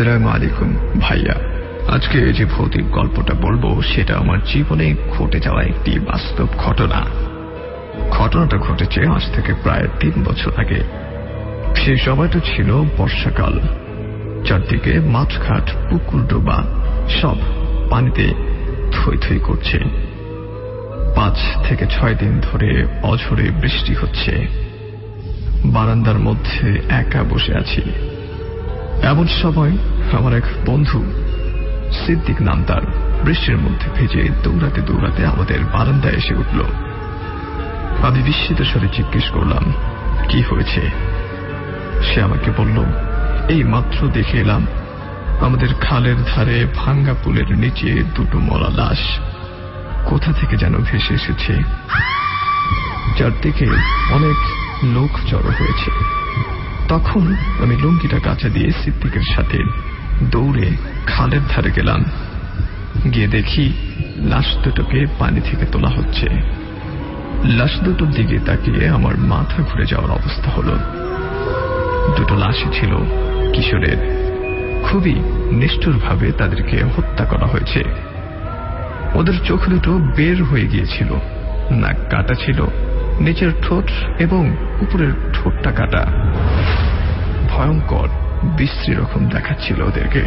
আসসালামু আলাইকুম, ভাইয়া। আজকে যে ভৌতিক গল্পটা বলব, সেটা আমার জীবনে ঘটে যাওয়া একটি বাস্তব ঘটনা। ঘটনাটা ঘটেছে আজ থেকে প্রায় তিন বছর আগে। সেই সময়টা ছিল বর্ষাকাল। চারদিকে মাঠঘাট পুকুর ডোবা, সব পানিতে থই থই করছে। পাঁচ থেকে ছয় দিন ধরে অঝরে বৃষ্টি হচ্ছে। বারান্দার মধ্যে একা বসে আছি। এমন সময় আমার এক বন্ধু সিদ্দিক নাম তার বৃষ্টির মধ্যে ভেজে দৌড়াতে দৌড়াতে আমাদের বারান্দায় এসে উঠল। আমি বিস্মিত স্বরে জিজ্ঞেস করলাম, কি হয়েছে? সে আমাকে বলল, এই মাত্র দেখে এলাম, আমাদের খালের ধারে ভাঙ্গা পুলের নিচে দুটো মরা লাশ। কোথা থেকে যেন ভেসে এসেছে? চারদিকে অনেক লোক জড়ো হয়েছে। তখন আমি লুঙ্গিটা কাঁচা দিয়ে সিদ্দিকের সাথে দৌড়ে খালের ধারে গেলাম। গিয়ে দেখি লাশ দুটোকে পানি থেকে তোলা হচ্ছে। লাশ দুটোর দিকে তাকিয়ে আমার মাথা ঘুরে যাওয়ার অবস্থা হলো। দুটো লাশই ছিল কিশোরের। খুবই নিষ্ঠুরভাবে তাদেরকে হত্যা করা হয়েছে। ওদের চোখ দুটো বের হয়ে গিয়েছিল। নাক কাটা ছিল, নিচের ঠোঁট এবং উপরের ঠোঁটটা কাটা। ভয়ঙ্কর, বিশ্রী রকম দেখাচ্ছিল ওদেরকে।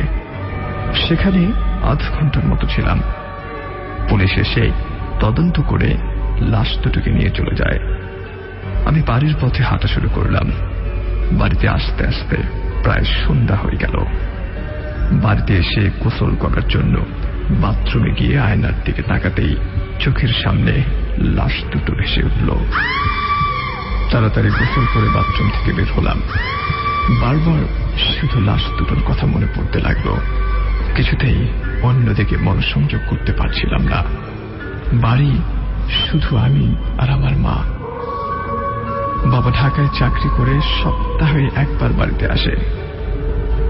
সেখানে আধ ঘণ্টার মতো ছিলাম। পুলিশ এসে তদন্ত করে লাশ দুটোকে নিয়ে চলে যায়। আমি বাড়ির পথে হাঁটা শুরু করলাম। বাড়িতে আসতে আসতে প্রায় সন্ধ্যা হয়ে গেল। বাড়িতে এসে গোসল করার জন্য বাথরুমে গিয়ে আয়নার দিকে তাকাতেই চোখের সামনে লাশ দুটো ভেসে উঠল। তাড়াতাড়ি গোসল করে বাথরুম থেকে বের হলাম। বারবার শুধু লাশ দুটোর কথা মনে পড়তে লাগল। কিছুতেই অন্যদিকে মনোসংযোগ করতে পারছিলাম না। বাড়ি শুধু আমি আর আমার মা। বাবা ঢাকায় চাকরি করে সপ্তাহে একবার বাড়িতে আসে।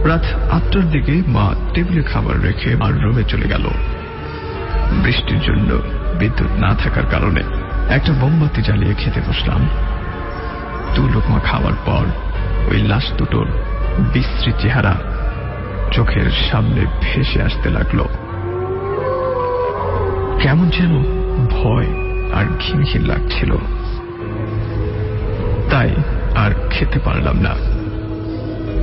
রাত আটটার দিকে মা টেবিলে খাবার রেখে আর রুমে চলে গেল। বৃষ্টির জন্য বিদ্যুৎ না থাকার কারণে একটা মোমবাতি জ্বালিয়ে খেতে বসলাম। দু লোকমা খাওয়ার পর ওই লাশ দুটোর বিশ্রী চেহারা চোখের সামনে ভেসে আসতে লাগল। কেমন যেন ভয় আর ঘিনঘিন লাগছিল। তাই আর খেতে পারলাম না।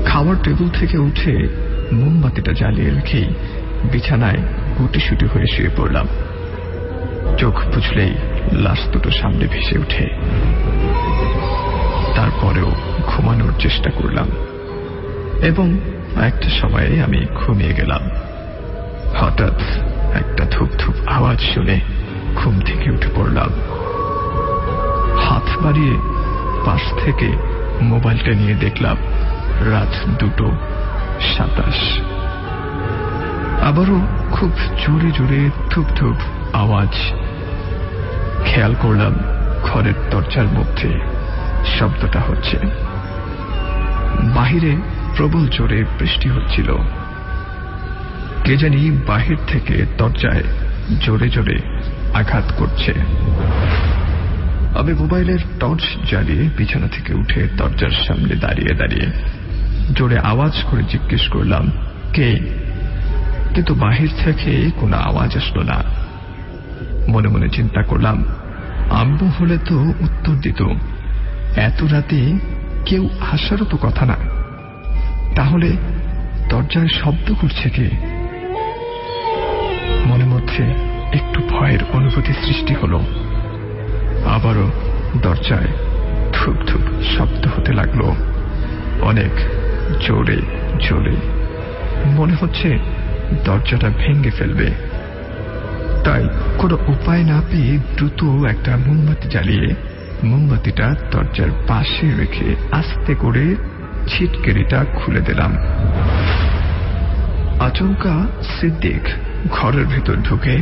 খাবার টেবিল থেকে উঠে মোমবাতিটা জ্বালিয়ে রেখেই বিছানায় গুটিসুটি হয়ে শুয়ে পড়লাম। চোখ বুঝলেই লাশ দুটো সামনে ভেসে উঠে তারপরেও ঘুমানোর চেষ্টা করলাম। এবং একটা সময়ে আমি ঘুমিয়ে গেলাম। হঠাৎ একটা ধূপ আওয়াজ শুনে ঘুম থেকে উঠে পড়লাম। হাত বাড়িয়ে পাশ থেকে মোবাইলটা নিয়ে দেখলাম, রাত দুটো সাতাশ। আবারও খুব জোরে জোরে থুপ থুপ আওয়াজ। খেয়াল করলাম ঘরের দরজার মধ্যে শব্দটা হচ্ছে। বাহিরে প্রবল জোরে বৃষ্টি হচ্ছিল। কে জানি বাহির থেকে দরজায় জোরে জোরে আঘাত করছে। আমি মোবাইলের টর্চ জ্বালিয়ে বিছানা থেকে উঠে দরজার সামনে দাঁড়িয়ে দাঁড়িয়ে জোরে আওয়াজ করে জিজ্ঞেস করলাম, কে? কিন্তু বাহির থেকে কোনো আওয়াজ আসলো না। মনে মনে চিন্তা করলাম, আম্বু হলে তো উত্তর দিত। এত রাতে কেউ আসারও তো কথা না। তাহলে দরজায় শব্দ করছে কে? মনে মধ্যে একটু ভয়ের অনুভূতি সৃষ্টি হলো। আবারও দরজায় ধুপ ধুপ শব্দ হতে লাগল। অনেক জোরে জোরে। মনে হচ্ছে দরজাটা ভেঙে ফেলবে। তাই কোনো উপায় না পেয়ে দ্রুত একটা মোমবাতি জ্বালিয়ে মোমবাতিটা দরজার পাশে রেখে আস্তে করে ছিটকেরিটা খুলে দিলাম। আচমকা সিদ্দিক ঘরের ভিতর ঢুকে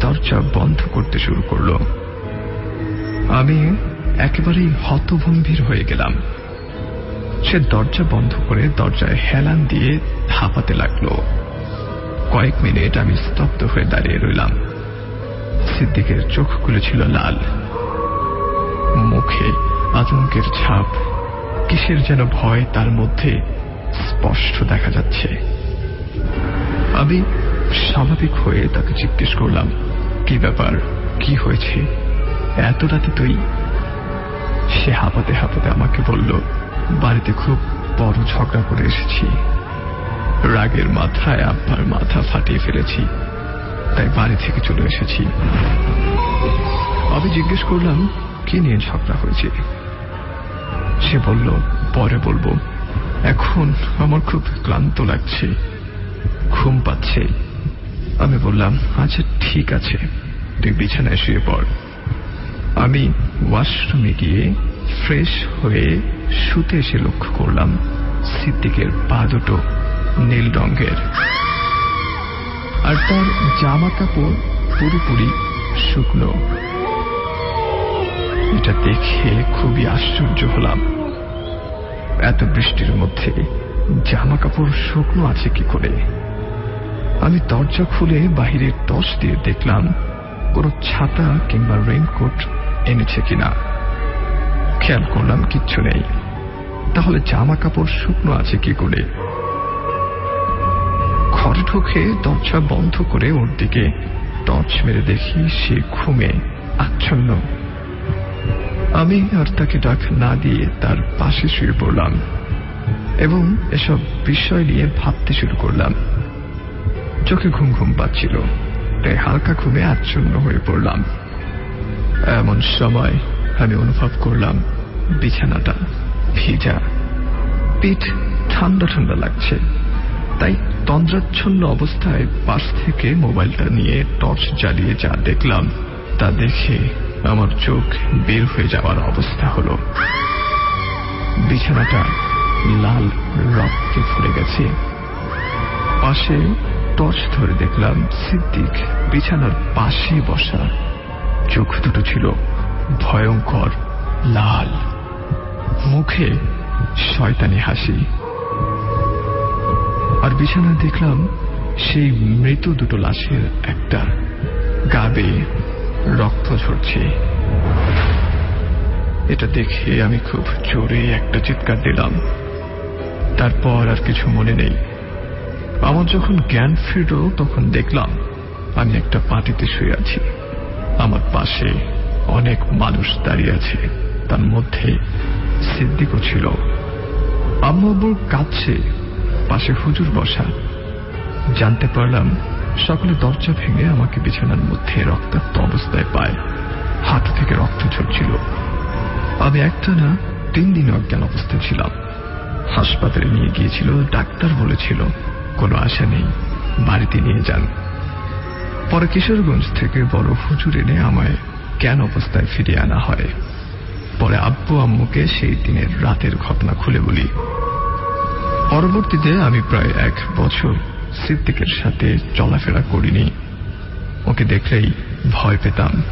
দরজা বন্ধ করতে শুরু করল। আমি একেবারেই হতভম্ভীর হয়ে গেলাম। সে দরজা বন্ধ করে দরজায় হেলান দিয়ে হাঁপাতে লাগল। কয়েক মিনিট আমি স্তব্ধ হয়ে দাঁড়িয়ে রইলাম। সিদ্দিকের চোখগুলো ছিল লাল। মুখে আতঙ্কের ছাপ। কিসের যেন ভয় তার মধ্যে স্পষ্ট দেখা যাচ্ছে। আমি স্বাভাবিক হয়ে তাকে জিজ্ঞেস করলাম, কি ব্যাপার? কি হয়েছে? এত রাতে তুই? সে হাঁপাতে হাঁপাতে আমাকে বলল, বাড়িতে খুব বড় ঝগড়া করে এসেছি। রাগের মাথায় আব্বার মাথা ফাটিয়ে ফেলেছি। তাই বাড়ি থেকে চলে এসেছি। আমি জিজ্ঞেস করলাম কি নিয়ে ঝগড়া হয়েছে। সে বলল, পরে বলব। এখন আমার খুব ক্লান্ত লাগছে, ঘুম পাচ্ছে। আমি বললাম আচ্ছা ঠিক আছে, তুই বিছানায় শুয়ে পড়। আমি ওয়াশরুমে গিয়ে ফ্রেশ হয়ে শুতে এসে লক্ষ্য করলাম সিদ্দিকের পা দুটো নীল রঙের। আর তার জামা কাপড় পুরোপুরি শুকনো। এটা দেখে খুবই আশ্চর্য হলাম। এত বৃষ্টির মধ্যে জামা কাপড় শুকনো আছে কি করে? আমি দরজা খুলে বাহিরে টস দিয়ে দেখলাম কোনো ছাতা কিংবা রেইনকোট এনেছে কিনা। খেয়াল করলাম কিচ্ছু নেই। তাহলে জামা কাপড় শুকনো আছে কি করে? ঘরে ঢুকে দরজা বন্ধ করে ওর দিকে টর্চ মেরে দেখি সে ঘুমে আমি আর তাকে ডাক না দিয়ে তার পাশে শুয়ে পড়লাম এবং এসব বিষয় নিয়ে ভাবতে শুরু করলাম। চোখে ঘুম ঘুম পাচ্ছিল, তাই হালকা ঘুমে আচ্ছন্ন হয়ে পড়লাম। এমন সময় আমি অনুভব করলাম, বিছানাটা ভিজা। পিঠ ঠান্ডা ঠান্ডা লাগছে, তাই তন্দ্রাচ্ছন্ন অবস্থায় পাশ থেকে মোবাইলটা নিয়ে টর্চ জ্বালিয়ে যা দেখলাম, তা দেখে আমার চোখ বের হয়ে যাওয়ার অবস্থা হল। বিছানাটা লাল রক্তে ফুলে গেছে। পাশে টর্চ ধরে দেখলাম সিদ্দিক বিছানার পাশে বসা। চোখ দুটো ছিল ভয়ঙ্কর, লাল। মুখে শয়তানি হাসি। আর বিছানায় দেখলাম সেই মৃত দুটো লাশের একটা গাবে রক্ত ঝরছে। এটা দেখে আমি খুব জোরে একটা চিৎকার দিলাম। তারপর আর কিছু মনে নেই। আমার যখন জ্ঞান ফিরল, তখন দেখলাম আমি একটা পাটিতে শুয়ে আছি। আমার পাশে অনেক মানুষ দাঁড়িয়ে আছে। তার মধ্যে সিদ্দিকও ছিল। আম্মু আব্বুর কাছে পাশে হুজুর বসা। জানতে পারলাম সকলে দরজা ভেঙে আমাকে বিছানার মধ্যে রক্তাক্ত অবস্থায় পায়। হাত থেকে রক্ত ঝরছিল। আমি একটা না তিন দিন অজ্ঞান অবস্থায় ছিলাম। হাসপাতালে নিয়ে গিয়েছিল, ডাক্তার বলেছিল, কোনো আশা নেই, বাড়িতে নিয়ে যান। পরে কিশোরগঞ্জ থেকে বড় হুজুর এনে আমায় জ্ঞান অবস্থায় ফিরিয়ে আনা হয়। পরে আব্বু আম্মুকে সেই দিনের রাতের ঘটনা খুলে বলি। পরবর্তীতে আমি প্রায় এক বছর সিদ্দিকের সাথে চলাফেরা করিনি। ওকে দেখলেই ভয় পেতাম।